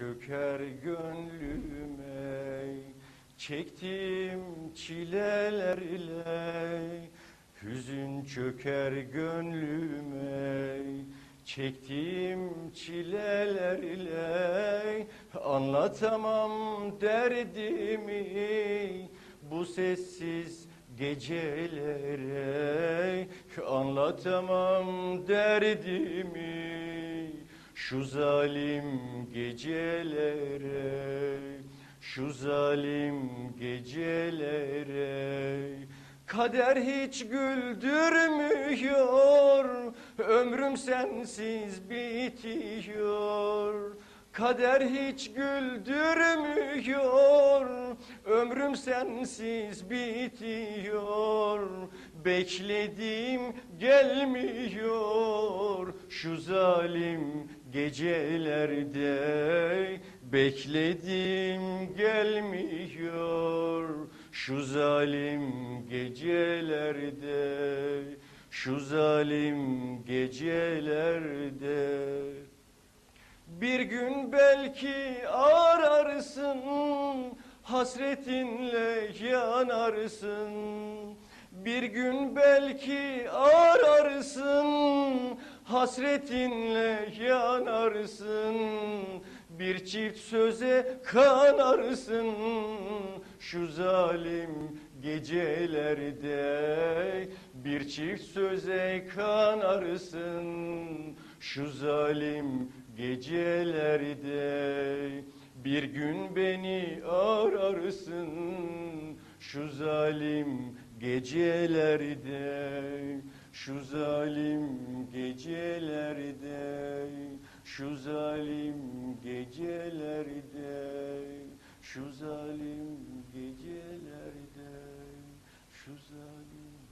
çöker gönlüme Çektim çileler ile Hüzün çöker gönlüme Çektiğim çileler ile Anlatamam derdimi Bu sessiz gecelere. Anlatamam derdimi Şu zalim gecelere Şu zalim gecelere Kader hiç güldürmüyor Ömrüm sensiz bitiyor. Kader hiç güldürmüyor Ömrüm sensiz bitiyor Bekledim gelmiyor. Şu zalim gecelerde Bekledim gelmiyor. Şu zalim gecelerde Şu zalim gecelerde. Bir gün belki ararsın, hasretinle yanarsın. Bir gün belki ararsın, hasretinle yanarsın. Bir çift söze kanarsın, şu zalim gecelerde. Bir çift söze kanarsın, şu zalim gecelerde bir gün beni ararsın şu zalim gecelerde şu zalim gecelerde şu zalim gecelerde şu zalim gecelerde şu zalim